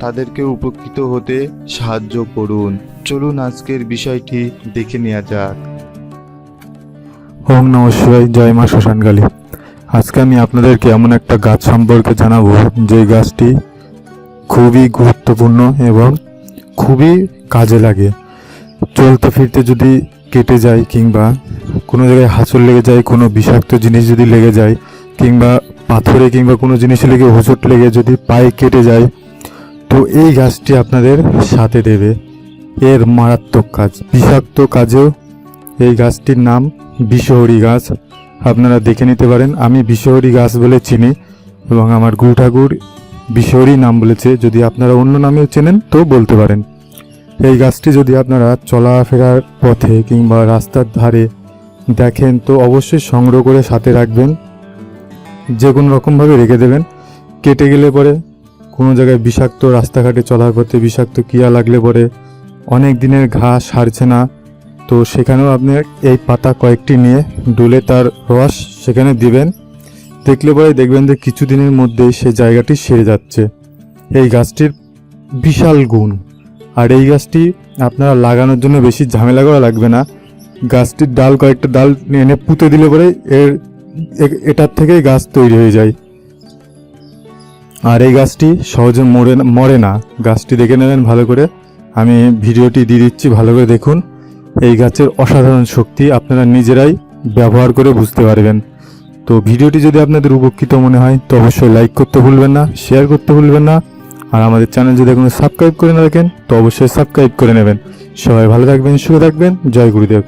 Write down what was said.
তাদেরকে উপকৃত হতে সাহায্য করুন। চলুন আজকের বিষয়টি দেখে নেওয়া যাক। ওম নম শিবায়। জয় মা শ্মশানকালী। আজকে আমি আপনাদেরকে এমন একটা গাছ সম্পর্কে জানাব যে গাছটি খুবই গুরুত্বপূর্ণ এবং খুবই কাজে লাগে। চলতে ফিরতে যদি কেটে যায় কিংবা কোনো জায়গায় হাঁচড় লেগে যায়, কোনো বিষাক্ত জিনিস যদি লেগে যায়, কিংবা পাথরে কিংবা কোনো জিনিসে লেগে, হোঁচট লেগে যদি পায়ে কেটে যায় তো এই গাছটি আপনাদের সাথে দেবে। এর মারাত্মক কাজ, বিষাক্ত কাজেও এই গাছটির নাম বিষহরি গাছ। আপনারা দেখে নিতে পারেন, আমি বিষহরি গাছ বলে চিনি এবং আমার গুরু ঠাকুর বিষহরি নাম বলেছে। যদি আপনারা অন্য নামেও চেনেন, তো বলতে পারেন। এই গাছটি যদি আপনারা চলাফেরার পথে কিংবা রাস্তার ধারে দেখেন, তো অবশ্যই সংগ্রহ করে সাথে রাখবেন। যে কোনো রকমভাবে রেখে দেবেন। কেটে গেলে পরে কোনো জায়গায় বিষাক্ত রাস্তাঘাটে চলার পথে বিষাক্ত কিয়া লাগলে পরে অনেক দিনের ঘা সারছে না। তো সেখানেও আপনি এই পাতা কয়েকটি নিয়ে ডুলে তার রস সেখানে দিবেন। দেখলে পরে দেখবেন যে কিছুদিনের মধ্যেই সে জায়গাটি সেরে যাচ্ছে। এই গাছটির বিশাল গুণ। আর এই গাছটি আপনারা লাগানোর জন্য বেশি ঝামেলা করা লাগবে না। গাছটির ডাল কয়েকটা ডাল এনে পুঁতে দিলে পরে এর এটার থেকেই গাছ তৈরি হয়ে যায়। আর এই গাছটি সহজে মরে মরে না। গাছটি দেখে নেবেন ভালো করে। আমি ভিডিওটি দিয়ে দিচ্ছি, ভালো করে দেখুন। এই গাছের অসাধারণ শক্তি আপনারা নিজেরাই ব্যবহার করে বুঝতে পারবেন। তো ভিডিওটি যদি আপনাদের উপকৃত মনে হয়, তো অবশ্যই লাইক করতে ভুলবেন না, শেয়ার করতে ভুলবেন না। আর আমাদের চ্যানেল যদি এখনও সাবস্ক্রাইব করে না রাখেন, তো অবশ্যই সাবস্ক্রাইব করে নেবেন। সবাই ভালো থাকবেন সুখে থাকবেন। জয় গুরুদেব।